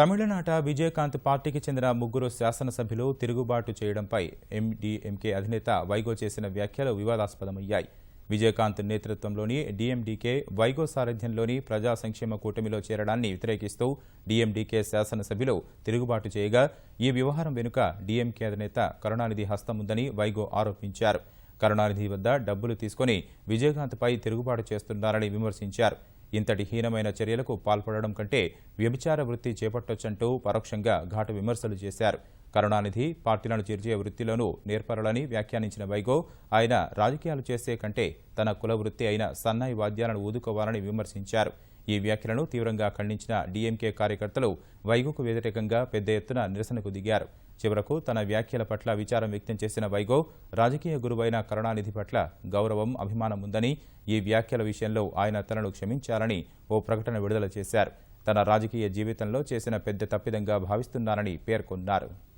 తమిళనాట విజయకాంత్ పార్టీకి చెందిన ముగ్గురు శాసనసభ్యులు తిరుగుబాటు చేయడంపై ఎండీఎంకే అధినేత వైగో చేసిన వ్యాఖ్యలు వివాదాస్పదమయ్యాయి. విజయకాంత్ నేతృత్వంలోని డీఎండీకే వైగో సారథ్యంలోని ప్రజా సంక్షేమ కూటమిలో చేరడాన్ని వ్యతిరేకిస్తూ డీఎండీకే శాసనసభ్యులు తిరుగుబాటు చేయగా ఈ వ్యవహారం వెనుక డీఎంకే అధినేత కరుణానిధి హస్తం ఉందని వైగో ఆరోపించారు. కరుణానిధి వద్ద డబ్బులు తీసుకుని విజయకాంత్పై తిరుగుబాటు చేస్తున్నారని విమర్శించారు. ఇంతటి హీనమైన చర్యలకు పాల్పడడం కంటే వ్యభిచార వృత్తి చేపట్టొచ్చంటూ పరోక్షంగా ఘాటు విమర్శలు చేశారు. కరుణానిధి పార్టీలను చేర్చే వృత్తిలోనూ నేర్పరులని వ్యాఖ్యానించిన వైగో ఆయన రాజకీయాలు చేసే కంటే తన కుల వృత్తి అయిన సన్నాయి వాద్యాలను ఊదుకోవాలని విమర్శించారు. ఈ వ్యాఖ్యలను తీవ్రంగా ఖండించిన డీఎంకే కార్యకర్తలు వైగోకు వ్యతిరేకంగా పెద్ద ఎత్తున నిరసనకు దిగారు. చివరకు తన వ్యాఖ్యల పట్ల విచారం వ్యక్తం చేసిన వైగో రాజకీయ గురువైన కరుణానిధి పట్ల గౌరవం అభిమానం ఉందని ఈ వ్యాఖ్యల విషయంలో ఆయన తనను క్షమించాలని ఓ ప్రకటన విడుదల చేశారు. తన రాజకీయ జీవితంలో చేసిన పెద్ద తప్పిదంగా భావిస్తున్నారని పేర్కొన్నారు.